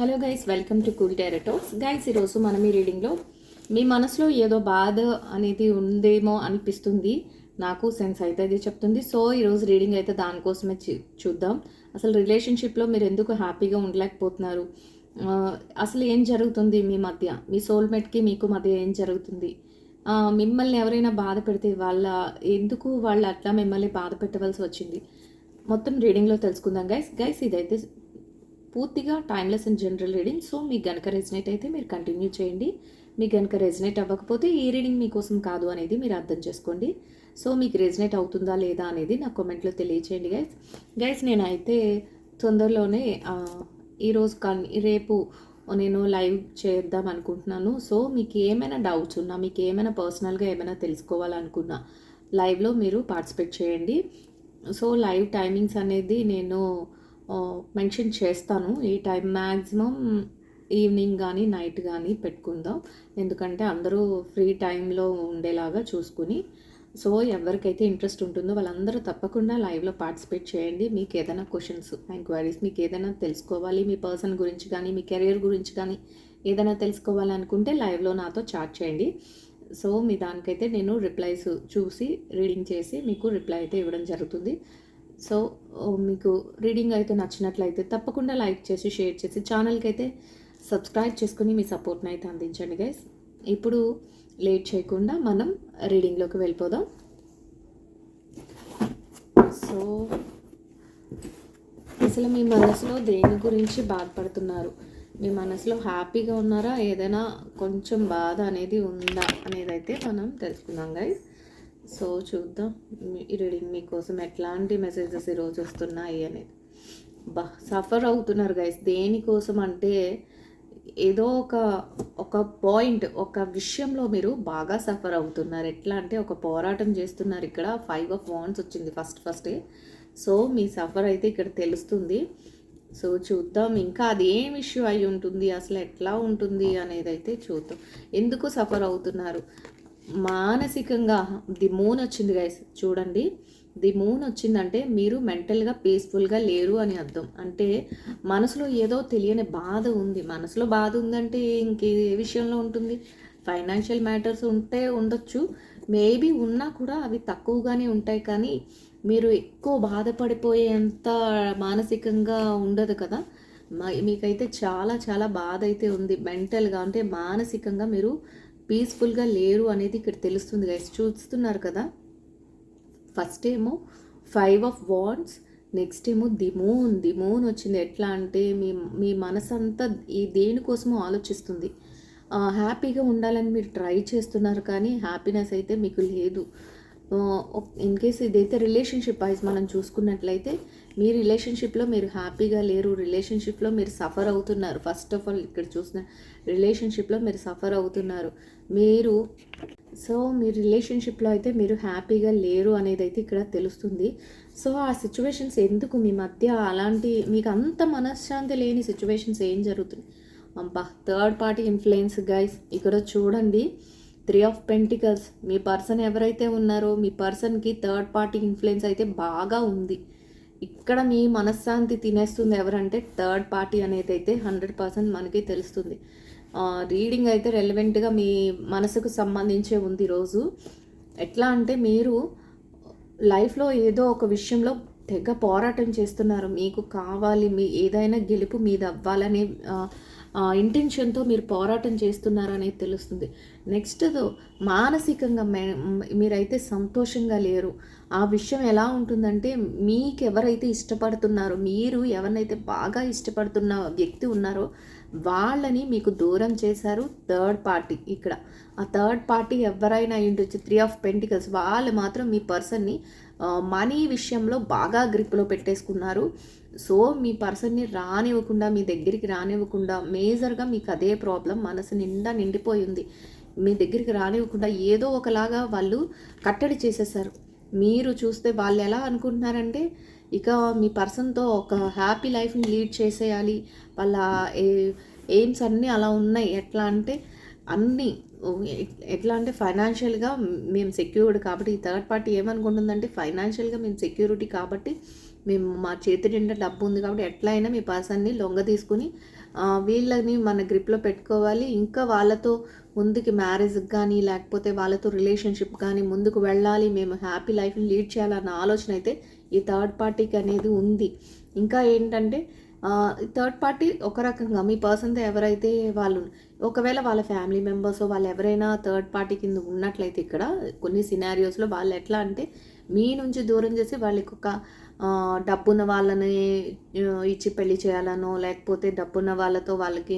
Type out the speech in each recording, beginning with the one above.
Hello guys welcome to cool టెరటోస్ guys ఈరోజు మనం ఈ రీడింగ్లో మీ మనసులో ఏదో బాధ అనేది ఉందేమో అనిపిస్తుంది. నాకు సెన్స్ అయితే అది చెప్తుంది. సో ఈరోజు రీడింగ్ అయితే దానికోసమే చూ- చూద్దాం. అసలు రిలేషన్షిప్లో మీరు ఎందుకు హ్యాపీగా ఉండలేకపోతున్నారు? అసలు ఏం జరుగుతుంది మీ మధ్య? మీ సోల్మేట్కి మీకు మధ్య ఏం జరుగుతుంది? మిమ్మల్ని ఎవరైనా బాధ పెడితే వాళ్ళ ఎందుకు వాళ్ళు అట్లా మిమ్మల్ని బాధ పెట్టవలసి వచ్చింది? మొత్తం రీడింగ్లో తెలుసుకుందాం గైస్. గైస్ ఇదైతే పూర్తిగా timeless and general reading so మీకు గనక రెజినేట్ అయితే మీరు కంటిన్యూ చేయండి. మీకు గనక రెజినేట్ అవ్వకపోతే ఈ రీడింగ్ మీకోసం కాదు అనేది మీరు అర్థం చేసుకోండి. సో మీకు రెజినేట్ అవుతుందా లేదా అనేది నా కామెంట్లో తెలియచేయండి గైస్ గైస్ నేనైతే తొందరలోనే ఈరోజు కానీ రేపు నేను లైవ్ చేద్దాం అనుకుంటున్నాను. సో మీకు ఏమైనా డౌట్స్ ఉన్నా మీకు ఏమైనా పర్సనల్గా ఏమైనా తెలుసుకోవాలనుకున్నా లైవ్లో మీరు పార్టిసిపేట్ చేయండి. సో లైవ్ టైమింగ్స్ అనేది నేను మెన్షన్ చేస్తాను. ఈ టైం మ్యాక్సిమం ఈవినింగ్ కానీ నైట్ కానీ పెట్టుకుందాం. ఎందుకంటే అందరూ ఫ్రీ టైంలో ఉండేలాగా చూసుకుని సో ఎవరికైతే ఇంట్రెస్ట్ ఉంటుందో వాళ్ళందరూ తప్పకుండా లైవ్లో పార్టిసిపేట్ చేయండి. మీకు ఏదైనా క్వశ్చన్స్ ఎంక్వైరీస్ మీకు ఏదైనా తెలుసుకోవాలి మీ పర్సన్ గురించి కానీ మీ కెరియర్ గురించి కానీ ఏదైనా తెలుసుకోవాలనుకుంటే లైవ్లో నాతో చాట్ చేయండి. సో మీ దానికైతే నేను రిప్లైస్ చూసి రీడింగ్ చేసి మీకు రిప్లై అయితే ఇవ్వడం జరుగుతుంది. సో మీకు రీడింగ్ అయితే నచ్చినట్లయితే తప్పకుండా లైక్ చేసి షేర్ చేసి ఛానల్కి అయితే సబ్స్క్రైబ్ చేసుకుని మీ సపోర్ట్ని అయితే అందించండి గైస్. ఇప్పుడు లేట్ చేయకుండా మనం రీడింగ్లోకి వెళ్ళిపోదాం. సో అసలు మీ మనసులో దేని గురించి బాధపడుతున్నారు? మీ మనసులో హ్యాపీగా ఉన్నారా? ఏదైనా కొంచెం బాధ అనేది ఉందా? అనేది అయితే మనం తెలుసుకుందాం గైస్. సో చూద్దాం. మీ- ఈ రీడింగ్ మీకోసం ఎట్లాంటి మెసేజెస్ ఈరోజు వస్తున్నాయి అనేది. బా సఫర్ అవుతున్నారు గైస్ దేనికోసం అంటే ఏదో ఒక ఒక పాయింట్ ఒక విషయంలో మీరు బాగా సఫర్ అవుతున్నారు. ఎట్లా అంటే ఒక పోరాటం చేస్తున్నారు ఇక్కడ. ఫైవ్ ఆఫ్ వాన్స్ వచ్చింది ఫస్ట్ ఫస్టే సో మీ సఫర్ అయితే ఇక్కడ తెలుస్తుంది. సో చూద్దాం. ఇంకా అది ఏం ఇష్యూ అయి ఉంటుంది? అసలు ఎట్లా ఉంటుంది? అనేది అయితే చూద్దాం. ఎందుకు సఫర్ అవుతున్నారు? మానసికంగా ది మూన్ వచ్చింది గైస్ చూడండి. ది మూన్ వచ్చిందంటే మీరు మెంటల్గా పీస్ఫుల్గా లేరు అని అర్థం. అంటే మనసులో ఏదో తెలియని బాధ ఉంది. మనసులో బాధ ఉందంటే ఇంకే విషయంలో ఉంటుంది. ఫైనాన్షియల్ మ్యాటర్స్ ఉంటే ఉండొచ్చు. మేబీ ఉన్నా కూడా అవి తక్కువగానే ఉంటాయి. కానీ మీరు ఎక్కువ బాధపడిపోయేంత మానసికంగా ఉండదు కదా. మీకైతే చాలా చాలా బాధ అయితే ఉంది. మెంటల్గా అంటే మానసికంగా మీరు పీస్ఫుల్గా లేరు అనేది ఇక్కడ తెలుస్తుంది గైస్ చూస్తున్నారు కదా? ఫస్ట్ ఏమో ఫైవ్ ఆఫ్ వాన్స్ నెక్స్ట్ ఏమో ది మూన్ ది మూన్ వచ్చింది ఎట్లా అంటే మీ మీ మనసు అంతా ఈ దేనికోసమో ఆలోచిస్తుంది. హ్యాపీగా ఉండాలని మీరు ట్రై చేస్తున్నారు కానీ హ్యాపీనెస్ అయితే మీకు లేదు. ఇన్ కేస్ ఇదైతే రిలేషన్షిప్ వైజ్ మనం చూసుకున్నట్లయితే మీ రిలేషన్షిప్లో మీరు హ్యాపీగా లేరు రిలేషన్షిప్లో మీరు సఫర్ అవుతున్నారు. ఫస్ట్ ఆఫ్ ఆల్ ఇక్కడ చూసిన రిలేషన్షిప్లో మీరు సఫర్ అవుతున్నారు. మీరు సో మీ రిలేషన్షిప్లో అయితే మీరు హ్యాపీగా లేరు అనేది అయితే ఇక్కడ తెలుస్తుంది. సో ఆ సిచ్యువేషన్స్ ఎందుకు మీ మధ్య అలాంటి మీకు అంత మనశ్శాంతి లేని సిచ్యువేషన్స్ ఏం జరుగుతుంది అబ్బా థర్డ్ పార్టీ ఇన్ఫ్లుయెన్స్ గైస్ ఇక్కడ చూడండి. త్రీ ఆఫ్ పెంటికల్స్ మీ పర్సన్ ఎవరైతే ఉన్నారో మీ పర్సన్కి థర్డ్ పార్టీ ఇన్ఫ్లుయెన్స్ అయితే బాగా ఉంది. ఇక్కడ మీ మనశ్శాంతి తినేస్తుంది ఎవరంటే థర్డ్ పార్టీ అనేది అయితే హండ్రెడ్ పర్సెంట్ మనకి తెలుస్తుంది. రీడింగ్ అయితే రెలవెంట్గా మీ మనసుకు సంబంధించే ఉంది రోజు. ఎట్లా అంటే మీరు లైఫ్లో ఏదో ఒక విషయంలో తెగ పోరాటం చేస్తున్నారు. మీకు కావాలి మీ ఏదైనా గెలుపు మీద అవ్వాలనే ఇంటెన్షన్తో మీరు పోరాటం చేస్తున్నారనేది తెలుస్తుంది. నెక్స్ట్ మానసికంగా మే- మీరైతే సంతోషంగా లేరు. ఆ విషయం ఎలా ఉంటుందంటే మీకు ఎవరైతే ఇష్టపడుతున్నారో మీరు ఎవరినైతే బాగా ఇష్టపడుతున్న వ్యక్తి ఉన్నారో వాళ్ళని మీకు దూరం చేశారు థర్డ్ పార్టీ ఇక్కడ. ఆ థర్డ్ పార్టీ ఎవరైనా ఉండొచ్చు త్రీ ఆఫ్ పెంటికల్స్ వాళ్ళు మాత్రం మీ పర్సన్ని మనీ విషయంలో బాగా గ్రిప్లో పెట్టేసుకున్నారు. సో మీ పర్సన్ని రానివ్వకుండా మీ దగ్గరికి రానివ్వకుండా మేజర్గా మీకు అదే ప్రాబ్లం మనసు నిండా నిండిపోయింది మీ దగ్గరికి రానివ్వకుండా ఏదో ఒకలాగా వాళ్ళు కట్టడి చేసేసారు. మీరు చూస్తే వాళ్ళు ఎలా అనుకుంటున్నారంటే ఇక మీ పర్సన్తో ఒక హ్యాపీ లైఫ్ని లీడ్ చేసేయాలి. వాళ్ళ ఎయిమ్స్ అన్నీ అలా ఉన్నాయి. ఎట్లా అంటే అన్నీ ఎట్లా అంటే ఫైనాన్షియల్గా మేము సెక్యూర్డ్ కాబట్టి ఈ థర్డ్ పార్టీ ఏమనుకుంటుందంటే ఫైనాన్షియల్గా మేము సెక్యూరిటీ కాబట్టి మేము మా చేతి నిండా డబ్బు ఉంది కాబట్టి ఎట్లా అయినా మీ పర్సన్ని లొంగ తీసుకుని వీళ్ళని మన గ్రిప్లో పెట్టుకోవాలి. ఇంకా వాళ్ళతో ముందుకి మ్యారేజ్కి కానీ లేకపోతే వాళ్ళతో రిలేషన్షిప్ కానీ ముందుకు వెళ్ళాలి. మేము హ్యాపీ లైఫ్ని లీడ్ చేయాలన్న ఆలోచన అయితే ఈ థర్డ్ పార్టీకి అనేది ఉంది. ఇంకా ఏంటంటే థర్డ్ పార్టీ ఒక రకంగా మీ పర్సన్తో ఎవరైతే వాళ్ళు ఒకవేళ వాళ్ళ ఫ్యామిలీ మెంబర్స్ వాళ్ళు ఎవరైనా థర్డ్ పార్టీ కింద ఉన్నట్లయితే ఇక్కడ కొన్ని సినారియోస్లో వాళ్ళు ఎట్లా అంటే మీ నుంచి దూరం చేసి వాళ్ళకి ఒక డబ్బున్న వాళ్ళని ఇచ్చి పెళ్ళి చేయాలనో లేకపోతే డబ్బున్న వాళ్ళతో వాళ్ళకి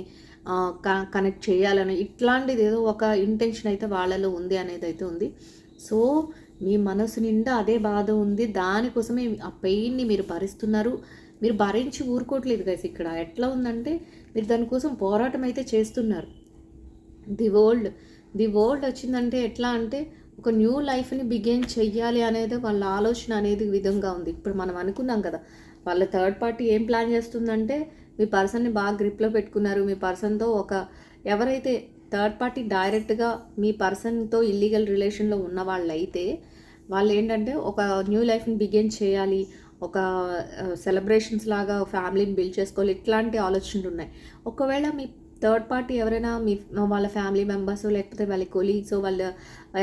కనెక్ట్ చేయాలనో ఇట్లాంటిది ఏదో ఒక ఇంటెన్షన్ అయితే వాళ్ళలో ఉంది అనేది అయితే ఉంది. సో మీ మనసు నిండా అదే బాధ ఉంది. దానికోసమే ఆ పెయిన్ని మీరు భరిస్తున్నారు. మీరు భరించి ఊరుకోవట్లేదు గైస్ ఇక్కడ. ఎట్లా ఉందంటే మీరు దానికోసం పోరాటం అయితే చేస్తున్నారు. ది వరల్డ్ ది వరల్డ్ వచ్చిందంటే ఎట్లా అంటే ఒక న్యూ లైఫ్ని బిగేన్ చెయ్యాలి అనేది వాళ్ళ ఆలోచన అనేది విధంగా ఉంది. ఇప్పుడు మనం అనుకున్నాం కదా వాళ్ళ థర్డ్ పార్టీ ఏం ప్లాన్ చేస్తుందంటే మీ పర్సన్ని బాగా గ్రిప్లో పెట్టుకున్నారు మీ పర్సన్తో ఒక ఎవరైతే థర్డ్ పార్టీ డైరెక్ట్గా మీ పర్సన్తో ఇల్లీగల్ రిలేషన్లో ఉన్న వాళ్ళైతే వాళ్ళు ఏంటంటే ఒక న్యూ లైఫ్ని బిగేన్ చేయాలి ఒక సెలబ్రేషన్స్ లాగా ఫ్యామిలీని బిల్డ్ చేసుకోవాలి ఇట్లాంటి ఆలోచనలు ఉన్నాయి. ఒకవేళ మీ థర్డ్ పార్టీ ఎవరైనా మీ వాళ్ళ ఫ్యామిలీ మెంబర్స్ లేకపోతే వాళ్ళ కొలీగ్స్ వాళ్ళ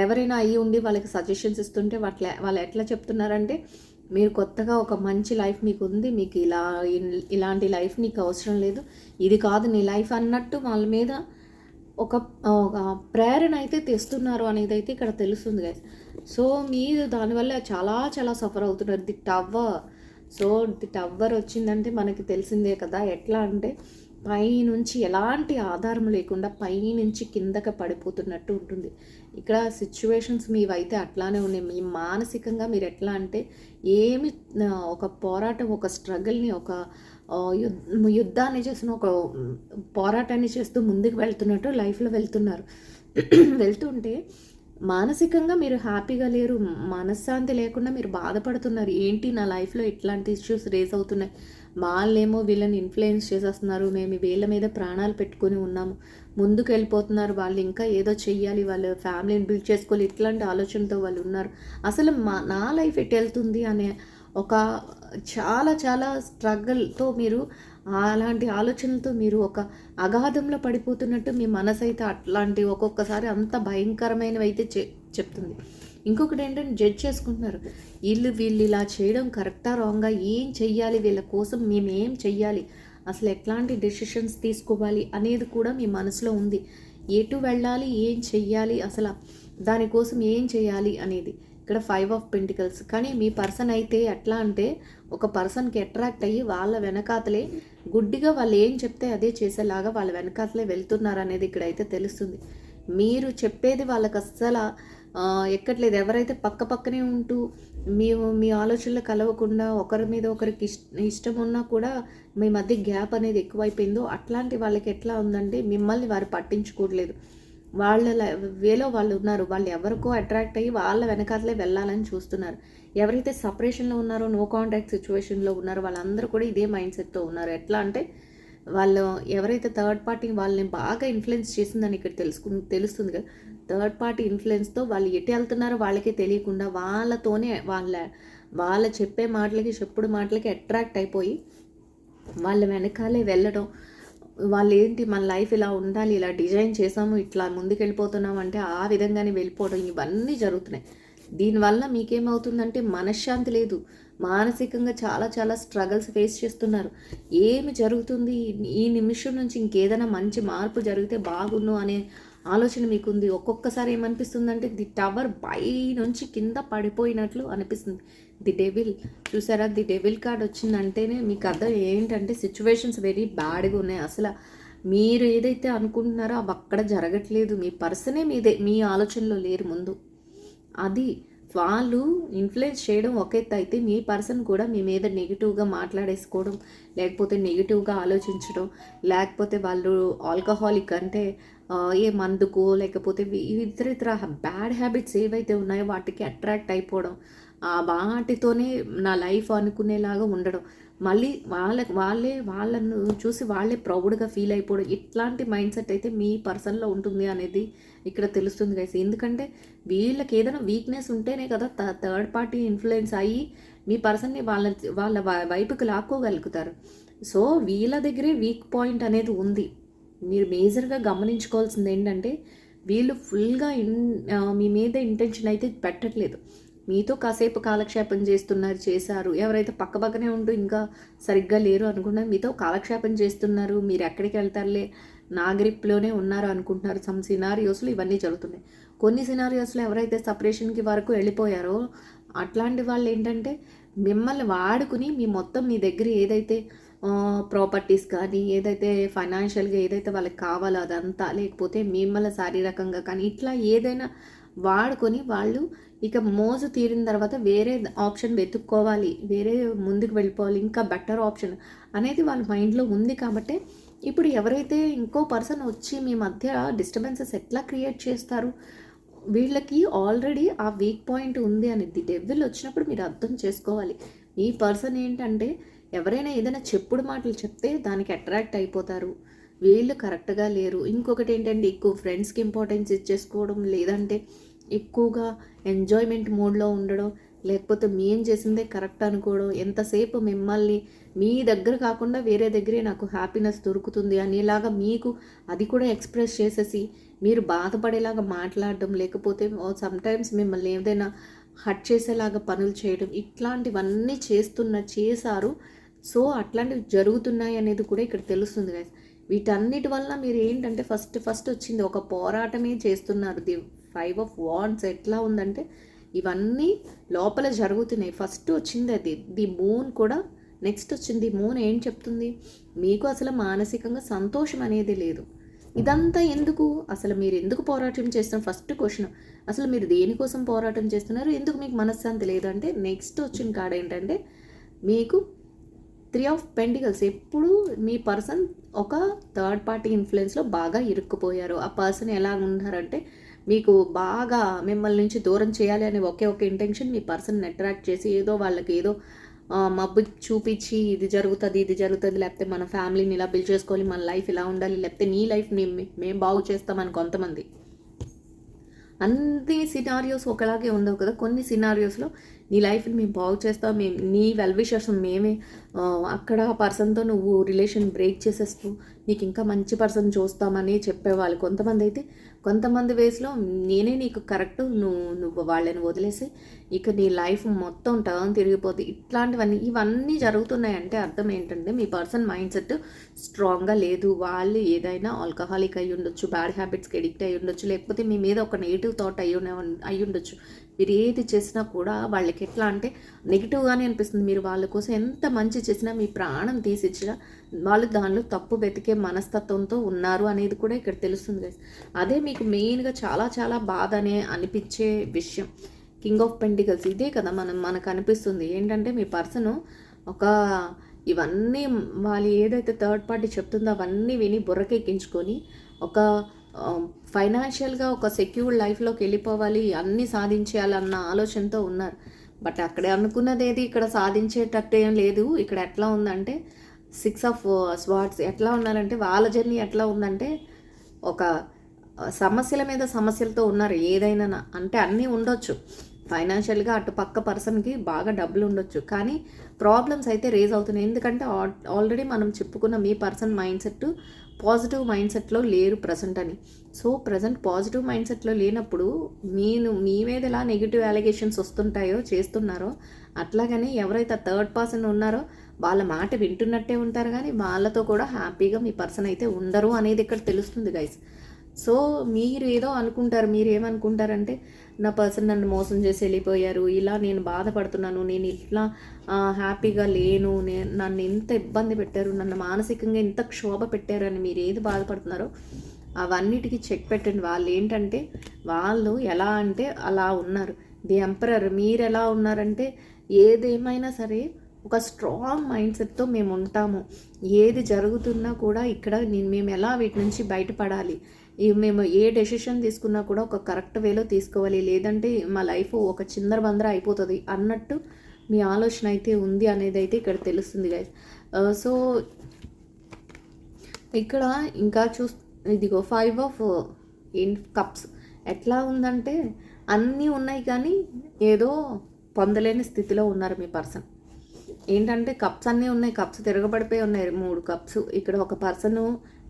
ఎవరైనా అయ్యి ఉండి వాళ్ళకి సజెషన్స్ ఇస్తుంటే వాళ్ళ వాళ్ళు ఎట్లా చెప్తున్నారంటే మీరు కొత్తగా ఒక మంచి లైఫ్ మీకు ఉంది మీకు ఇలా ఇలాంటి లైఫ్ నీకు అవసరం లేదు ఇది కాదు నీ లైఫ్ అన్నట్టు వాళ్ళ మీద ఒక ఒక ప్రేరణ అయితే తెస్తున్నారు అనేది అయితే ఇక్కడ తెలుస్తుంది గైస్ సో మీరు దానివల్ల చాలా చాలా సఫర్ అవుతున్నారు. The tower. So the tower వచ్చిందంటే మనకి తెలిసిందే కదా ఎట్లా అంటే పైనుంచి ఎలాంటి ఆధారం లేకుండా పైనుంచి కిందకి పడిపోతున్నట్టు ఉంటుంది. ఇక్కడ సిచ్యువేషన్స్ మీవైతే అట్లానే ఉన్నాయి. మీ మానసికంగా మీరు ఎట్లా అంటే ఏమి ఒక పోరాటం ఒక స్ట్రగుల్ని ఒక యుద్ధాన్ని చేసిన ఒక పోరాటాన్ని చేస్తూ ముందుకు వెళ్తున్నట్టు లైఫ్లో వెళ్తున్నారు. వెళ్తుంటే మానసికంగా మీరు హ్యాపీగా లేరు. మనశ్శాంతి లేకుండా మీరు బాధపడుతున్నారు. ఏంటి నా లైఫ్లో ఇట్లాంటి ఇష్యూస్ రేజ్ అవుతున్నాయి? వాళ్ళేమో వీళ్ళని ఇన్ఫ్లుయెన్స్ చేసేస్తున్నారు. మేము వీళ్ళ మీద ప్రాణాలు పెట్టుకొని ఉన్నాము. ముందుకు వెళ్ళిపోతున్నారు వాళ్ళు ఇంకా ఏదో చెయ్యాలి. వాళ్ళ ఫ్యామిలీని బిల్డ్ చేసుకోవాలి. ఇట్లాంటి ఆలోచనతో వాళ్ళు ఉన్నారు. అసలు మా నా లైఫ్ ఎట్ వెళ్తుంది అనే ఒక చాలా చాలా స్ట్రగల్తో మీరు అలాంటి ఆలోచనలతో మీరు ఒక అగాధంలో పడిపోతున్నట్టు మీ మనసు అయితే అట్లాంటి ఒక్కొక్కసారి అంత భయంకరమైనవి అయితే చె చెప్తుంది. ఇంకొకటి ఏంటంటే జడ్జ్ చేసుకుంటున్నారు. వీళ్ళు వీళ్ళు ఇలా చేయడం కరెక్టా రాంగా? ఏం చెయ్యాలి? వీళ్ళ కోసం మేము ఏం చెయ్యాలి? అసలు ఎట్లాంటి డెసిషన్స్ తీసుకోవాలి అనేది కూడా మీ మనసులో ఉంది. ఎటు వెళ్ళాలి? ఏం చెయ్యాలి? అసలు దానికోసం ఏం చేయాలి అనేది. ఇక్కడ ఫైవ్ ఆఫ్ పెంటికల్స్ కానీ మీ పర్సన్ అయితే ఎట్లా అంటే ఒక పర్సన్కి అట్రాక్ట్ అయ్యి వాళ్ళ వెనకాతలే గుడ్డిగా వాళ్ళు ఏం చెప్తే అదే చేసేలాగా వాళ్ళ వెనకాతలే వెళ్తున్నారు అనేది ఇక్కడైతే తెలుస్తుంది. మీరు చెప్పేది వాళ్ళకి అస్సలు ఎక్కట్లేదు. ఎవరైతే పక్క పక్కనే ఉంటూ మీ మీ ఆలోచనలు కలవకుండా ఒకరి మీద ఒకరికి ఇష్ట ఇష్టం ఉన్నా కూడా మీ మధ్య గ్యాప్ అనేది ఎక్కువైపోయిందో అట్లాంటి వాళ్ళకి ఎట్లా ఉందంటే మిమ్మల్ని వారు పట్టించుకోవట్లేదు. వాళ్ళ వేలో వాళ్ళు ఉన్నారు. వాళ్ళు ఎవరికో అట్రాక్ట్ అయ్యి వాళ్ళ వెనకాతలే వెళ్ళాలని చూస్తున్నారు. ఎవరైతే సపరేషన్లో ఉన్నారో నో కాంటాక్ట్ సిచ్యువేషన్లో ఉన్నారో వాళ్ళందరూ కూడా ఇదే మైండ్ సెట్తో ఉన్నారు. ఎట్లా అంటే వాళ్ళు ఎవరైతే థర్డ్ పార్టీ వాళ్ళని బాగా ఇన్ఫ్లుయెన్స్ చేసిందని ఇక్కడ తెలుసుకు తెలుస్తుంది కదా. థర్డ్ పార్టీ ఇన్ఫ్లుయెన్స్తో వాళ్ళు ఎటు వెళ్తున్నారో వాళ్ళకే తెలియకుండా వాళ్ళతోనే వాళ్ళ వాళ్ళ చెప్పే మాటలకి చెప్పుడు మాటలకి అట్రాక్ట్ అయిపోయి వాళ్ళ వెనకాలే వెళ్ళడం. వాళ్ళు ఏంటి మన లైఫ్ ఇలా ఉండాలి ఇలా డిజైన్ చేసాము ఇట్లా ముందుకెళ్ళిపోతున్నాం అంటే ఆ విధంగానే వెళ్ళిపోవడం. ఇవన్నీ జరుగుతున్నాయి. దీనివల్ల మీకేమవుతుందంటే మనశ్శాంతి లేదు. మానసికంగా చాలా చాలా స్ట్రగల్స్ ఫేస్ చేస్తున్నారు. ఏమి జరుగుతుంది? ఈ నిమిషం నుంచి ఇంకేదైనా మంచి మార్పు జరిగితే బాగుండు అనే ఆలోచన మీకుంది ఒక్కొక్కసారి ఏమనిపిస్తుందంటే ది టవర్ పై నుంచి కింద పడిపోయినట్లు అనిపిస్తుంది. ది డెవిల్ చూసారా? ది డెవిల్ కార్డ్ వచ్చిందంటేనే మీకు అర్థం ఏంటంటే సిచ్యువేషన్స్ వెరీ బ్యాడ్గా ఉన్నాయి. అసలు మీరు ఏదైతే అనుకుంటున్నారో అవి అక్కడ జరగట్లేదు. మీ పర్సనే మీదే మీ ఆలోచనలో లేరు ముందు. అది వాళ్ళు ఇన్ఫ్లుయెన్స్ చేయడం ఒక ఎత్తు అయితే మీ పర్సన్ కూడా మీ మీద నెగిటివ్గా మాట్లాడేసుకోవడం లేకపోతే నెగిటివ్గా ఆలోచించడం లేకపోతే వాళ్ళు ఆల్కహాలిక్ అంటే ఏ మందుకో లేకపోతే ఇతర ఇతర బ్యాడ్ హ్యాబిట్స్ ఏవైతే ఉన్నాయో వాటికి అట్రాక్ట్ అయిపోవడం ఆ వాటితోనే నా లైఫ్ అనుకునేలాగా ఉండడం మళ్ళీ వాళ్ళ వాళ్ళే వాళ్ళను చూసి వాళ్ళే ప్రౌడ్గా ఫీల్ అయిపోవడం ఇట్లాంటి మైండ్ సెట్ అయితే మీ పర్సన్లో ఉంటుంది అనేది ఇక్కడ తెలుస్తుంది గైస్ ఎందుకంటే వీళ్ళకి ఏదైనా వీక్నెస్ ఉంటేనే కదా థర్డ్ పార్టీ ఇన్ఫ్లుయెన్స్ అయ్యి మీ పర్సన్ని వాళ్ళ వాళ్ళ వైపుకి లాక్కోగలుగుతారు. సో వీళ్ళ దగ్గరే వీక్ పాయింట్ అనేది ఉంది. మీరు మేజర్గా గమనించుకోవాల్సింది ఏంటంటే వీళ్ళు ఫుల్గా ఇన్ మీ మీద ఇంటెన్షన్ అయితే పెట్టట్లేదు. మీతో కాసేపు కాలక్షేపం చేస్తున్నారు చేశారు. ఎవరైతే పక్క పక్కనే ఉంటూ ఇంకా సరిగ్గా లేరు అనుకుంటున్నారు మీతో కాలక్షేపం చేస్తున్నారు. మీరు ఎక్కడికి వెళ్తారులే? నా గ్రిప్లోనే ఉన్నారు అనుకుంటున్నారు. సమ్ సినారియోస్లో ఇవన్నీ జరుగుతున్నాయి. కొన్ని సినారియోస్లో ఎవరైతే సపరేషన్కి వరకు వెళ్ళిపోయారో అట్లాంటి వాళ్ళు ఏంటంటే మిమ్మల్ని వాడుకుని మీ మొత్తం మీ దగ్గర ఏదైతే ప్రాపర్టీస్ కానీ ఏదైతే ఫైనాన్షియల్గా ఏదైతే వాళ్ళకి కావాలో అదంతా లేకపోతే మిమ్మల్ని శారీరకంగా కానీ ఇట్లా ఏదైనా వాడుకొని వాళ్ళు ఇక మోజు తీరిన తర్వాత వేరే ఆప్షన్ వెతుక్కోవాలి వేరే ముందుకు వెళ్ళిపోవాలి ఇంకా బెటర్ ఆప్షన్ అనేది వాళ్ళ మైండ్లో ఉంది కాబట్టి ఇప్పుడు ఎవరైతే ఇంకో పర్సన్ వచ్చి మీ మధ్య డిస్టర్బెన్సెస్ ఎట్లా క్రియేట్ చేస్తారు? వీళ్ళకి ఆల్రెడీ ఆ వీక్ పాయింట్ ఉంది అనేది డెవిల్ వచ్చినప్పుడు మీరు అర్థం చేసుకోవాలి. ఈ పర్సన్ ఏంటంటే ఎవరైనా ఏదైనా చెప్పుడు మాటలు చెప్తే దానికి అట్రాక్ట్ అయిపోతారు. వీళ్ళు కరెక్ట్గా లేరు. ఇంకొకటి ఏంటంటే ఎక్కువ ఫ్రెండ్స్కి ఇంపార్టెన్స్ ఇచ్చేసుకోవడం లేదంటే ఎక్కువగా ఎంజాయ్మెంట్ మోడ్లో ఉండడం లేకపోతే మేం చేసిందే కరెక్ట్ అనుకోవడం ఎంతసేపు మిమ్మల్ని మీ దగ్గర కాకుండా వేరే దగ్గరే నాకు హ్యాపీనెస్ దొరుకుతుంది అనేలాగా మీకు అది కూడా ఎక్స్ప్రెస్ చేసేసి మీరు బాధపడేలాగా మాట్లాడడం లేకపోతే సమ్టైమ్స్ మిమ్మల్ని ఏదైనా హట్ చేసేలాగా పనులు చేయడం ఇట్లాంటివన్నీ చేస్తున్న చేశారు. సో అట్లాంటివి జరుగుతున్నాయి అనేది కూడా ఇక్కడ తెలుస్తుంది guys. వీటన్నిటి వల్ల మీరు ఏంటంటే ఫస్ట్ ఫస్ట్ వచ్చింది ఒక పోరాటమే చేస్తున్నారు. ది ఫైవ్ ఆఫ్ వాన్స్ ఎట్లా ఉందంటే ఇవన్నీ లోపల జరుగుతున్నాయి. ఫస్ట్ వచ్చింది అది. ది మూన్ కూడా నెక్స్ట్ వచ్చింది. మూన్ ఏం చెప్తుంది? మీకు అసలు మానసికంగా సంతోషం అనేది లేదు. ఇదంతా ఎందుకు? అసలు మీరు ఎందుకు పోరాటం చేస్తున్నారు? First question. అసలు మీరు దేనికోసం పోరాటం చేస్తున్నారు? ఎందుకు మీకు మనశ్శాంతి లేదు? అంటే నెక్స్ట్ వచ్చిన కాడ ఏంటంటే మీకు త్రీ ఆఫ్ పెంటికల్స్ ఎప్పుడు మీ పర్సన్ ఒక థర్డ్ పార్టీ ఇన్ఫ్లుయెన్స్లో బాగా ఇరుక్కుపోయారు. ఆ పర్సన్ ఎలా ఉన్నారంటే మీకు బాగా మిమ్మల్ని నుంచి దూరం చేయాలి అనే ఒకే ఒక ఇంటెన్షన్ మీ పర్సన్ అట్రాక్ట్ చేసి ఏదో వాళ్ళకి ఏదో మబ్బు చూపించి ఇది జరుగుతుంది ఇది జరుగుతుంది లేకపోతే మన ఫ్యామిలీని ఇలా బిల్డ్ చేసుకోవాలి మన లైఫ్ ఇలా ఉండాలి లేకపోతే నీ లైఫ్ మేము బాగు చేస్తామని కొంతమంది. అన్ని సినారియోస్ ఒకలాగే ఉండవు కదా. కొన్ని సినారియోస్లో నీ లైఫ్ని మేము బాగు చేస్తాం మేము నీ వెల్ విషర్స్ మేమే ఆ, అక్కడ పర్సన్తో నువ్వు రిలేషన్ బ్రేక్ చేసేస్తూ నీకు ఇంకా మంచి పర్సన్ చూస్తామని చెప్పేవాళ్ళు. కొంతమంది అయితే కొంతమంది వేస్లో నేనే నీకు కరెక్ట్ నువ్వు నువ్వు వాళ్ళని వదిలేసి ఇక నీ లైఫ్ మొత్తం టర్న్ తిరిగిపోతుంది ఇట్లాంటివన్నీ ఇవన్నీ జరుగుతున్నాయంటే అర్థం ఏంటంటే మీ పర్సన్ మైండ్ సెట్ స్ట్రాంగ్గా లేదు. వాళ్ళు ఏదైనా ఆల్కహాలిక్ అయి ఉండొచ్చు బ్యాడ్ హ్యాబిట్స్కి ఎడిక్ట్ అయి ఉండొచ్చు లేకపోతే మీ మీద ఒక నెగిటివ్ థాట్ అయి ఉన్న- అయి ఉండొచ్చు. మీరు ఏది చేసినా కూడా వాళ్ళకి ఎట్లా అంటే నెగిటివ్గానే అనిపిస్తుంది. మీరు వాళ్ళ కోసం ఎంత మంచి చేసినా మీ ప్రాణం తీసిచ్చినా వాళ్ళు దానిలో తప్పు వెతికే మనస్తత్వంతో ఉన్నారు అనేది కూడా ఇక్కడ తెలుస్తుంది గైస్ అదే మీకు మెయిన్గా చాలా చాలా బాధ అనే అనిపించే విషయం. కింగ్ ఆఫ్ పెంటికల్స్ ఇదే కదా మనం మనకు అనిపిస్తుంది. ఏంటంటే మీ పర్సన్ ఒక ఇవన్నీ వాళ్ళు ఏదైతే థర్డ్ పార్టీ చెప్తుందో అవన్నీ విని బుర్రకెక్కించుకొని ఒక ఫైనాన్షియల్గా ఒక సెక్యూర్డ్ లైఫ్లోకి వెళ్ళిపోవాలి అన్నీ సాధించేయాలన్న ఆలోచనతో ఉన్నారు. బట్ అక్కడ అనుకున్నది ఏది? ఇక్కడ సాధించేటట్టు ఏం లేదు. ఇక్కడ ఎట్లా ఉందంటే సిక్స్ ఆఫ్ స్వాట్స్ ఎట్లా ఉన్నారంటే వాళ్ళ జర్నీ ఎట్లా ఉందంటే ఒక uh, సమస్యల మీద సమస్యలతో ఉన్నారు ఏదైనా. అంటే అన్నీ ఉండొచ్చు. ఫైనాన్షియల్గా అటు పక్క పర్సన్కి బాగా డబ్బులు ఉండొచ్చు. కానీ ప్రాబ్లమ్స్ అయితే రేజ్ అవుతున్నాయి. ఎందుకంటే ఆల్రెడీ మనం చెప్పుకున్న మీ person mind set positive mind సెట్లో లేరు ప్రజెంట్ అని. సో ప్రజెంట్ పాజిటివ్ మైండ్ సెట్లో లేనప్పుడు నేను మీ మీద ఎలా నెగిటివ్ అలిగేషన్స్ వస్తుంటాయో చేస్తున్నారో అట్లాగనే ఎవరైతే థర్డ్ పర్సన్ ఉన్నారో వాళ్ళ మాట వింటున్నట్టే ఉంటారు కానీ వాళ్ళతో కూడా హ్యాపీగా మీ పర్సన్ అయితే ఉండరు అనేది ఇక్కడ తెలుస్తుంది గైస్. సో మీరు ఏదో అనుకుంటారు మీరు ఏమనుకుంటారంటే నా పర్సన్ నన్ను మోసం చేసి వెళ్ళిపోయారు. ఇలా నేను బాధపడుతున్నాను. నేను ఇట్లా హ్యాపీగా లేను. నేను నన్ను ఎంత ఇబ్బంది పెట్టారు. నన్ను మానసికంగా ఎంత క్షోభ పెట్టారని మీరు ఏది బాధపడుతున్నారో అవన్నిటికీ చెక్ పెట్టండి. వాళ్ళు ఏంటంటే వాళ్ళు ఎలా అంటే అలా ఉన్నారు. ది ఎంపరర్ మీరు ఎలా ఉన్నారంటే ఏదేమైనా సరే ఒక స్ట్రాంగ్ మైండ్ సెట్తో మేము ఉంటాము. ఏది జరుగుతున్నా కూడా ఇక్కడ నేను మేము ఎలా వీటి నుంచి బయటపడాలి? మేము ఏ డెసిషన్ తీసుకున్నా కూడా ఒక కరెక్ట్ వేలో తీసుకోవాలి. లేదంటే మా లైఫ్ ఒక చిందర బందర అయిపోతుంది అన్నట్టు మీ ఆలోచన అయితే ఉంది అనేది అయితే ఇక్కడ తెలుస్తుంది గైస్ సో uh, ఇక్కడ ఇంకా చూ ఇదిగో ఫైవ్ ఆఫ్ ఇన్ కప్స్ ఎట్లా ఉందంటే అన్నీ ఉన్నాయి కానీ ఏదో పొందలేని స్థితిలో ఉన్నారు మీ పర్సన్ ఏంటంటే కప్స్ అన్నీ ఉన్నాయి కప్స్ తిరగబడిపోయి ఉన్నాయి. మూడు కప్స్ ఇక్కడ ఒక పర్సన్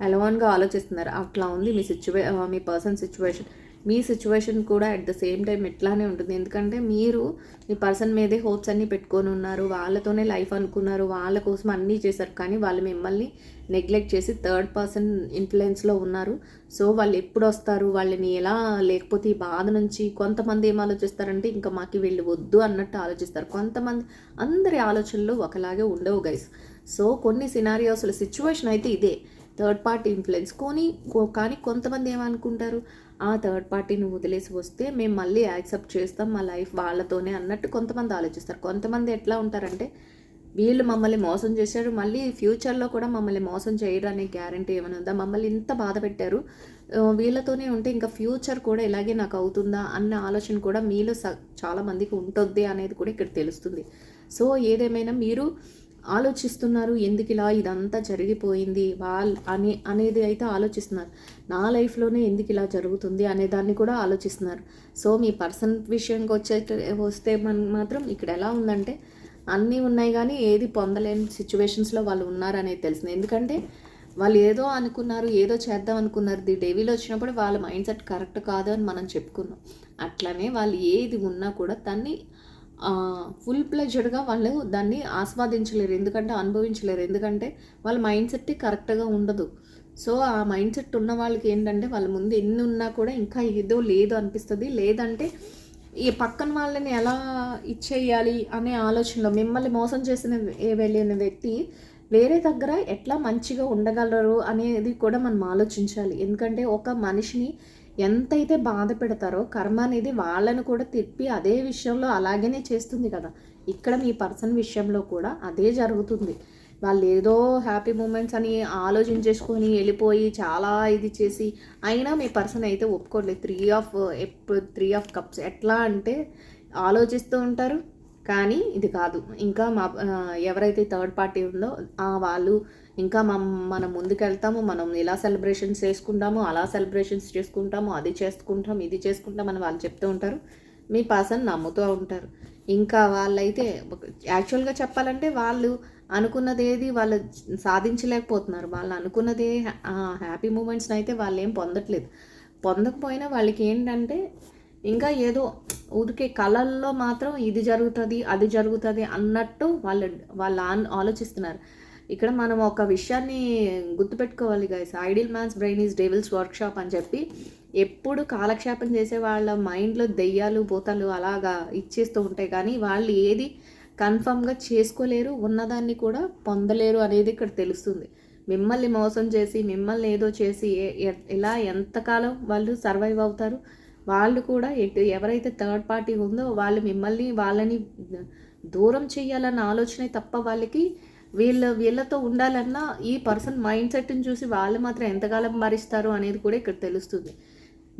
అలవాన్గా ఆలోచిస్తున్నారు. అట్లా ఉంది మీ సిచ్యువే మీ పర్సన్ సిచ్యువేషన్ మీ సిచ్యువేషన్ కూడా అట్ ద సేమ్ టైం ఎట్లానే ఉంటుంది. ఎందుకంటే మీరు మీ పర్సన్ మీదే హోప్స్ అన్నీ పెట్టుకొని ఉన్నారు. వాళ్ళతోనే లైఫ్ అనుకున్నారు. వాళ్ళ కోసం అన్నీ చేశారు. కానీ వాళ్ళు మిమ్మల్ని నెగ్లెక్ట్ చేసి థర్డ్ పర్సన్ ఇన్ఫ్లుయెన్స్లో ఉన్నారు. సో వాళ్ళు ఎప్పుడు వస్తారు? వాళ్ళని ఎలా లేకపోతే ఈ బాధ నుంచి కొంతమంది ఏం ఆలోచిస్తారంటే ఇంకా మాకు వీళ్ళు వద్దు అన్నట్టు ఆలోచిస్తారు. కొంతమంది అందరి ఆలోచనలు ఒకలాగే ఉండవు గైస్ సో కొన్ని సినారియోస్ల సిచ్యువేషన్ అయితే ఇదే. Third party influence. కొని కానీ కొంతమంది ఏమనుకుంటారు? ఆ థర్డ్ పార్టీని వదిలేసి వస్తే మేము మళ్ళీ యాక్సెప్ట్ చేస్తాం మా లైఫ్ వాళ్ళతోనే అన్నట్టు కొంతమంది ఆలోచిస్తారు. కొంతమంది ఎట్లా ఉంటారంటే వీళ్ళు మమ్మల్ని మోసం చేశారు మళ్ళీ ఫ్యూచర్లో కూడా మమ్మల్ని మోసం చేయడానికి గ్యారంటీ ఏమైనా ఉందా? మమ్మల్ని ఇంత బాధ పెట్టారు వీళ్ళతోనే ఉంటే ఇంకా ఫ్యూచర్ కూడా ఇలాగే నాకు అవుతుందా అన్న ఆలోచన కూడా మీలో స చాలామందికి ఉంటుంది అనేది కూడా ఇక్కడ తెలుస్తుంది. సో ఏదేమైనా మీరు ఆలోచిస్తున్నారు ఎందుకు ఇలా ఇదంతా జరిగిపోయింది వాళ్ళ అనే అనేది అయితే ఆలోచిస్తున్నారు. నా లైఫ్లోనే ఎందుకు ఇలా జరుగుతుంది అనే దాన్ని కూడా ఆలోచిస్తున్నారు. సో మీ పర్సన్ విషయంకి వచ్చే వస్తే మన మాత్రం ఇక్కడ ఎలా ఉందంటే అన్నీ ఉన్నాయి కానీ ఏది పొందలేని సిచ్యువేషన్స్లో వాళ్ళు ఉన్నారనేది తెలిసింది. ఎందుకంటే వాళ్ళు ఏదో అనుకున్నారు ఏదో చేద్దాం అనుకున్నారు. ది డేవీలో వచ్చినప్పుడు వాళ్ళ మైండ్ సెట్ కరెక్ట్ కాదు అని మనం చెప్పుకున్నాం. అట్లనే వాళ్ళు ఏది ఉన్నా కూడా దాన్ని ఫుల్ ప్లెజర్డ్గా వాళ్ళు దాన్ని ఆస్వాదించలేరు ఎందుకంటే అనుభవించలేరు. ఎందుకంటే వాళ్ళ మైండ్ సెట్ కరెక్ట్గా ఉండదు. సో ఆ మైండ్ సెట్ ఉన్న వాళ్ళకి ఏంటంటే వాళ్ళ ముందు ఎన్ని ఉన్నా కూడా ఇంకా ఏదో లేదు అనిపిస్తుంది. లేదంటే ఈ పక్కన వాళ్ళని ఎలా ఇచ్చేయాలి అనే ఆలోచనలో మిమ్మల్ని మోసం చేసిన వెళ్ళిన వ్యక్తి వేరే దగ్గర ఎట్లా మంచిగా ఉండగలరు అనేది కూడా మనం ఆలోచించాలి. ఎందుకంటే ఒక మనిషిని ఎంతైతే బాధ పెడతారో కర్మ అనేది వాళ్ళను కూడా తిప్పి అదే విషయంలో అలాగనే చేస్తుంది కదా. ఇక్కడ మీ పర్సన్ విషయంలో కూడా అదే జరుగుతుంది. వాళ్ళు ఏదో హ్యాపీ మూమెంట్స్ అని ఆలోచించేసుకొని వెళ్ళిపోయి చాలా ఇది చేసి అయినా మీ పర్సన్ అయితే ఒప్పుకోవట్లేదు త్రీ ఆఫ్ ఎప్పుడు త్రీ ఆఫ్ కప్స్ ఎట్లా అంటే ఆలోచిస్తూ ఉంటారు. కానీ ఇది కాదు. ఇంకా మా ఎవరైతే థర్డ్ పార్టీ ఉందో వాళ్ళు ఇంకా మనం మనం ముందుకెళ్తాము మనం ఇలా సెలబ్రేషన్స్ చేసుకుంటాము అలా సెలబ్రేషన్స్ చేసుకుంటాము అది చేసుకుంటాం ఇది చేసుకుంటాం అని వాళ్ళు చెప్తూ ఉంటారు. మీ పర్సన్ నమ్ముతూ ఉంటారు. ఇంకా వాళ్ళైతే యాక్చువల్గా చెప్పాలంటే వాళ్ళు అనుకున్నది ఏది వాళ్ళు సాధించలేకపోతున్నారు. వాళ్ళు అనుకున్నదే హ్యాపీ మూమెంట్స్ని అయితే వాళ్ళు ఏం పొందట్లేదు. పొందకపోయినా వాళ్ళకి ఏంటంటే ఇంకా ఏదో ఊరికే కళల్లో మాత్రం ఇది జరుగుతుంది అది జరుగుతుంది అన్నట్టు వాళ్ళు వాళ్ళు ఆలోచిస్తున్నారు. ఇక్కడ మనం ఒక విషయాన్ని గుర్తుపెట్టుకోవాలి guys ideal man's brain is devil's workshop అని చెప్పి ఎప్పుడు కాలక్షేపం చేసే వాళ్ళ మైండ్లో దెయ్యాలు భూతాలు అలాగా ఇచ్చేస్తూ ఉంటాయి. కానీ వాళ్ళు ఏది కన్ఫర్మ్గా చేసుకోలేరు ఉన్నదాన్ని కూడా పొందలేరు అనేది ఇక్కడ తెలుస్తుంది. మిమ్మల్ని మోసం చేసి మిమ్మల్ని ఏదో చేసి ఎలా ఎంతకాలం వాళ్ళు సర్వైవ్ అవుతారు? వాళ్ళు కూడా ఎటు ఎవరైతే థర్డ్ పార్టీ ఉందో వాళ్ళు మిమ్మల్ని వాళ్ళని దూరం చేయాలన్న ఆలోచనే తప్ప వాళ్ళకి వీళ్ళ వీళ్ళతో ఉండాలన్నా ఈ పర్సన్ మైండ్ సెట్ని చూసి వాళ్ళు మాత్రం ఎంతకాలం భరిస్తారు అనేది కూడా ఇక్కడ తెలుస్తుంది.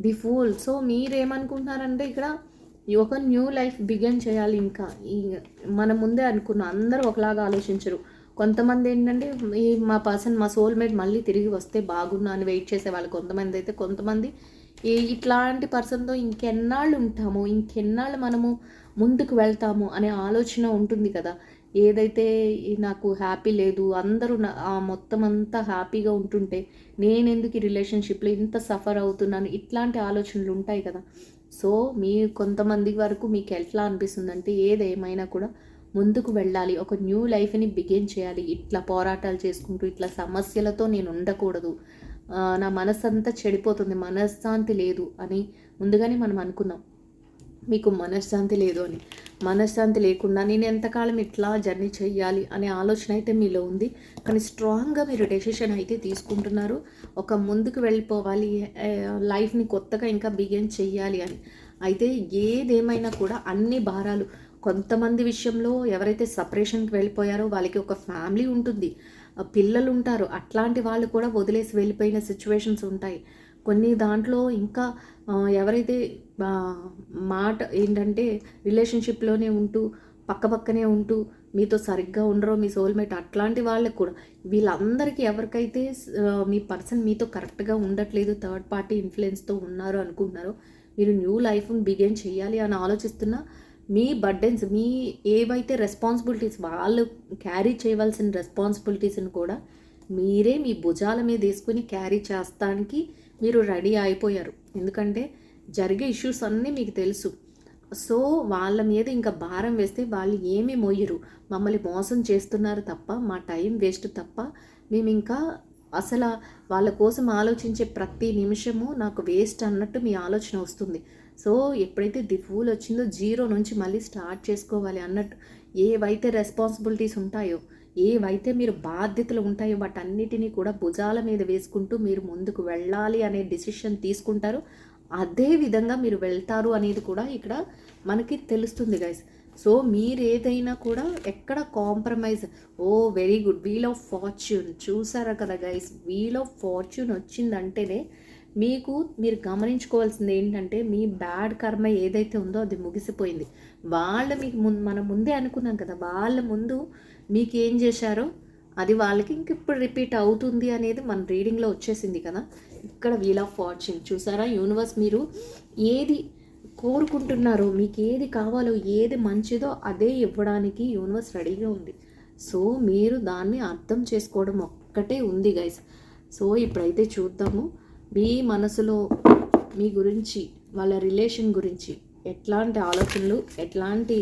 The pool. సో మీరేమనుకుంటున్నారంటే ఇక్కడ ఒక న్యూ లైఫ్ బిగిన్ చేయాలి ఇంకా. ఈ మన ముందే అనుకున్న. అందరూ ఒకలాగా ఆలోచించరు. కొంతమంది ఏంటంటే ఈ మా పర్సన్ మా సోల్మేట్ మళ్ళీ తిరిగి వస్తే బాగున్నా అని వెయిట్ చేసే వాళ్ళు కొంతమంది అయితే కొంతమంది ఈ ఇట్లాంటి పర్సన్తో ఇంకెన్నాళ్ళు ఉంటాము ఇంకెన్నాళ్ళు మనము ముందుకు వెళ్తాము అనే ఆలోచన ఉంటుంది కదా. ఏదైతే నాకు హ్యాపీ లేదు అందరూ ఆ మొత్తం అంతా హ్యాపీగా ఉంటుంటే నేను ఎందుకు ఈ రిలేషన్షిప్లో ఇంత సఫర్ అవుతున్నాను? ఇట్లాంటి ఆలోచనలు ఉంటాయి కదా. సో మీ కొంతమంది వరకు మీకు ఎట్లా అనిపిస్తుందంటే ఏదేమైనా కూడా ముందుకు వెళ్ళాలి. ఒక న్యూ లైఫ్ని బిగిన్ చేయాలి. ఇట్లా పోరాటాలు చేసుకుంటూ ఇట్లా సమస్యలతో నేను ఉండకూడదు. నా మనస్సంతా చెడిపోతుంది. మనశ్శాంతి లేదు అని ముందుగానే మనం అనుకున్నాం. మీకు మనశ్శాంతి లేదు అని. మనశ్శాంతి లేకుండా నేను ఎంతకాలం ఇట్లా జర్నీ చేయాలి అనే ఆలోచన అయితే మీలో ఉంది. కానీ స్ట్రాంగ్గా మీరు డెసిషన్ అయితే తీసుకుంటున్నారు. ఒక ముందుకు వెళ్ళిపోవాలి లైఫ్ని కొత్తగా ఇంకా బిగిన్ చెయ్యాలి అని. అయితే ఏదేమైనా కూడా అన్ని భారాలు కొంతమంది విషయంలో ఎవరైతే సపరేషన్కి వెళ్ళిపోయారో వాళ్ళకి ఒక ఫ్యామిలీ ఉంటుంది. పిల్లలు ఉంటారు అట్లాంటి వాళ్ళు కూడా వదిలేసి వెళ్ళిపోయిన సిచ్యువేషన్స్ ఉంటాయి. కొన్ని దాంట్లో ఇంకా ఎవరైతే మాట ఏంటంటే రిలేషన్షిప్లోనే ఉంటూ పక్కపక్కనే ఉంటూ మీతో సరిగ్గా ఉండరో మీ సోల్మేట్ అట్లాంటి వాళ్ళకి కూడా వీళ్ళందరికీ ఎవరికైతే మీ పర్సన్ మీతో కరెక్ట్గా ఉండట్లేదు థర్డ్ పార్టీ ఇన్ఫ్లుయెన్స్తో ఉన్నారు అనుకుంటున్నారో మీరు న్యూ లైఫ్ని బిగిన్ చేయాలి అని ఆలోచిస్తున్నా మీ బర్డెన్స్ మీ ఏవైతే రెస్పాన్సిబిలిటీస్ వాళ్ళు క్యారీ చేయవలసిన రెస్పాన్సిబిలిటీస్ని కూడా మీరే మీ భుజాల మీద వేసుకుని క్యారీ చేస్తానికి మీరు రెడీ అయిపోయారు. ఎందుకంటే జరిగే ఇష్యూస్ అన్నీ మీకు తెలుసు. సో వాళ్ళ మీద ఇంకా భారం వేస్తే వాళ్ళు ఏమీ మోయరు మమ్మల్ని మోసం చేస్తున్నారు తప్ప మా టైం వేస్ట్ తప్ప మేము ఇంకా అసలు వాళ్ళ కోసం ఆలోచించే ప్రతి నిమిషము నాకు వేస్ట్ అన్నట్టు మీ ఆలోచన వస్తుంది. సో ఎప్పుడైతే ది ఫూల్ వచ్చిందో జీరో నుంచి మళ్ళీ స్టార్ట్ చేసుకోవాలి అన్నట్టు ఏవైతే రెస్పాన్సిబిలిటీస్ ఉంటాయో ఏవైతే మీరు బాధ్యతలు ఉంటాయో వాటన్నిటినీ కూడా భుజాల మీద వేసుకుంటూ మీరు ముందుకు వెళ్ళాలి అనే డిసిషన్ తీసుకుంటారు. అదే విధంగా మీరు వెళ్తారు అనేది కూడా ఇక్కడ మనకి తెలుస్తుంది గైస్ సో మీరు ఏదైనా కూడా ఎక్కడ compromise oh very good wheel of fortune చూసారా కదా గైస్ వీల్ ఆఫ్ ఫార్చ్యూన్ వచ్చిందంటేనే మీకు మీరు గమనించుకోవాల్సింది ఏంటంటే మీ బ్యాడ్ కర్మ ఏదైతే ఉందో అది ముగిసిపోయింది. వాళ్ళ మీకు ముందు మనం ముందే అనుకున్నాం కదా వాళ్ళ ముందు మీకేం చేశారో అది వాళ్ళకి ఇంక ఇప్పుడు రిపీట్ అవుతుంది అనేది మన రీడింగ్లో వచ్చేసింది కదా. ఇక్కడ వీల్ ఆఫ్ ఫార్చ్యూన్ చూసారా? యూనివర్స్ మీరు ఏది కోరుకుంటున్నారో మీకు ఏది కావాలో ఏది మంచిదో అదే ఇవ్వడానికి యూనివర్స్ రెడీగా ఉంది. సో మీరు దాన్ని అర్థం చేసుకోవడం ఒక్కటే ఉంది గైస్ సో ఇప్పుడైతే చూద్దాము. మీ మనసులో మీ గురించి వాళ్ళ రిలేషన్ గురించి ఎట్లాంటి ఆలోచనలు ఎట్లాంటి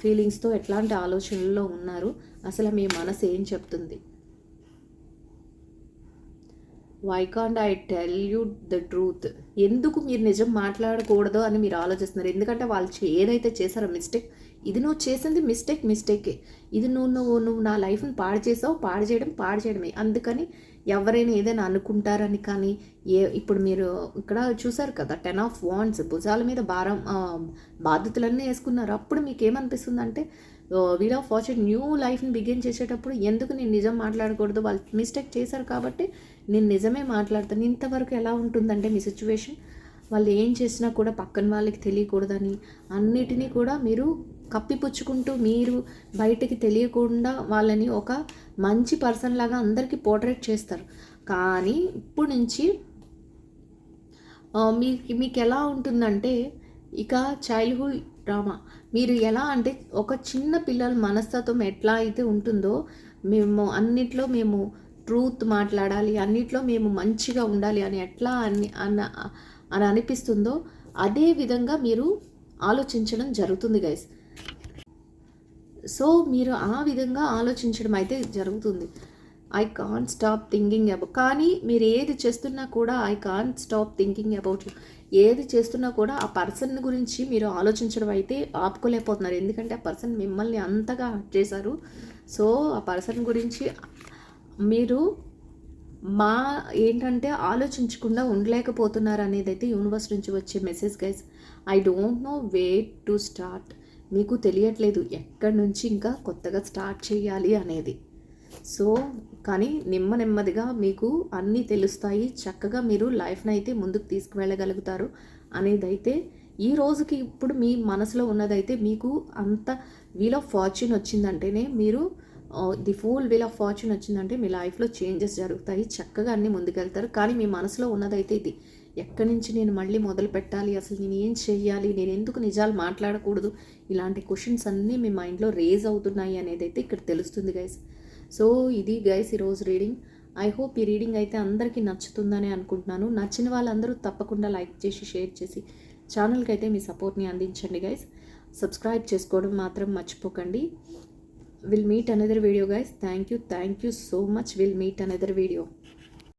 ఫీలింగ్స్తో ఎట్లాంటి ఆలోచనల్లో ఉన్నారు? అసలు మీ మనసు ఏం చెప్తుంది? Why can't I tell you the truth ఎందుకు మీరు నిజం మాట్లాడకూడదు అని మీరు ఆలోచిస్తున్నారు? ఎందుకంటే వాళ్ళు ఏదైతే చేశారో మిస్టేక్ ఇది నువ్వు చేసింది మిస్టేక్ మిస్టేకే ఇది నువ్వు నువ్వు నువ్వు నా లైఫ్ని పాడు చేసావు పాడు చేయడం పాడు చేయడమే. అందుకని ఎవరైనా ఏదైనా అనుకుంటారని కానీ ఏ ఇప్పుడు మీరు ఇక్కడ చూసారు కదా టెన్ ఆఫ్ వాండ్స్ భుజాల మీద భారం బాధ్యతలన్నీ వేసుకున్నారు. అప్పుడు మీకు ఏమనిపిస్తుంది అంటే వీల్ ఆఫ్ ఫార్చ్యూన్ న్యూ లైఫ్ని బిగిన్ చేసేటప్పుడు ఎందుకు నేను నిజం మాట్లాడకూడదు? వాళ్ళు మిస్టేక్ చేశారు కాబట్టి నేను నిజమే మాట్లాడతాను. ఇంతవరకు ఎలా ఉంటుందంటే మీ సిచ్యువేషన్? వాళ్ళు ఏం చేసినా కూడా పక్కన వాళ్ళకి తెలియకూడదని అన్నిటినీ కూడా మీరు కప్పిపుచ్చుకుంటూ మీరు బయటికి తెలియకుండా వాళ్ళని ఒక మంచి పర్సన్ లాగా అందరికీ పోర్ట్రేట్ చేస్తారు. కానీ ఇప్పుడు నుంచి మీకు మీకు ఎలా ఉంటుందంటే ఇక చైల్డ్హుడ్ డ్రామా మీరు ఎలా అంటే ఒక చిన్న పిల్లల మనస్తత్వం ఎట్లా అయితే ఉంటుందో మేము అన్నిట్లో మేము ట్రూత్ మాట్లాడాలి అన్నిట్లో మేము మంచిగా ఉండాలి అని ఎట్లా అని అన్న అని అనిపిస్తుందో అదే విధంగా మీరు ఆలోచించడం జరుగుతుంది గైస్ సో మీరు ఆ విధంగా ఆలోచించడం అయితే జరుగుతుంది. I can't stop thinking about కానీ మీరు ఏది చేస్తున్నా కూడా I can't stop thinking about you ఏది చేస్తున్నా కూడా ఆ పర్సన్ గురించి మీరు ఆలోచించడం అయితే ఆపుకోలేకపోతున్నారు. ఎందుకంటే ఆ పర్సన్ మిమ్మల్ని అంతగా హర్ట్ చేశారు. సో ఆ పర్సన్ గురించి మీరు మా ఏంటంటే ఆలోచించకుండా ఉండలేకపోతున్నారు అనేది అయితే యూనివర్స్ నుంచి వచ్చే message guys I don't know way to start మీకు తెలియట్లేదు ఎక్కడి నుంచి ఇంకా కొత్తగా స్టార్ట్ చేయాలి అనేది. సో కానీ నెమ్మ నెమ్మదిగా మీకు అన్నీ తెలుస్తాయి చక్కగా మీరు లైఫ్ని అయితే ముందుకు తీసుకువెళ్ళగలుగుతారు అనేది అయితే ఈ రోజుకి ఇప్పుడు మీ మనసులో ఉన్నదైతే మీకు అంత వీల్ ఆఫ్ ఫార్చ్యూన్ వచ్చిందంటేనే మీరు the full wheel of fortune వచ్చిందంటే మీ లైఫ్లో చేంజెస్ జరుగుతాయి చక్కగా అన్నీ ముందుకెళ్తారు. కానీ మీ మనసులో ఉన్నదైతే ఇది ఎక్కడి నుంచి నేను మళ్ళీ మొదలు పెట్టాలి? అసలు నేను ఏం చెయ్యాలి? నేను ఎందుకు నిజాలు మాట్లాడకూడదు? ఇలాంటి క్వశ్చన్స్ అన్నీ మీ మైండ్లో రేజ్ అవుతున్నాయి అనేది అయితే ఇక్కడ తెలుస్తుంది గైస్ సో ఇది గైస్ ఈరోజు రీడింగ్ ఐ హోప్ ఈ రీడింగ్ అయితే అందరికీ నచ్చుతుందని అనుకుంటున్నాను. నచ్చిన వాళ్ళందరూ తప్పకుండా లైక్ చేసి షేర్ చేసి ఛానల్కి అయితే మీ సపోర్ట్ని అందించండి గైస్ సబ్స్క్రైబ్ చేసుకోవడం మాత్రం మర్చిపోకండి. Will meet another video guys thank you thank you so much will meet another video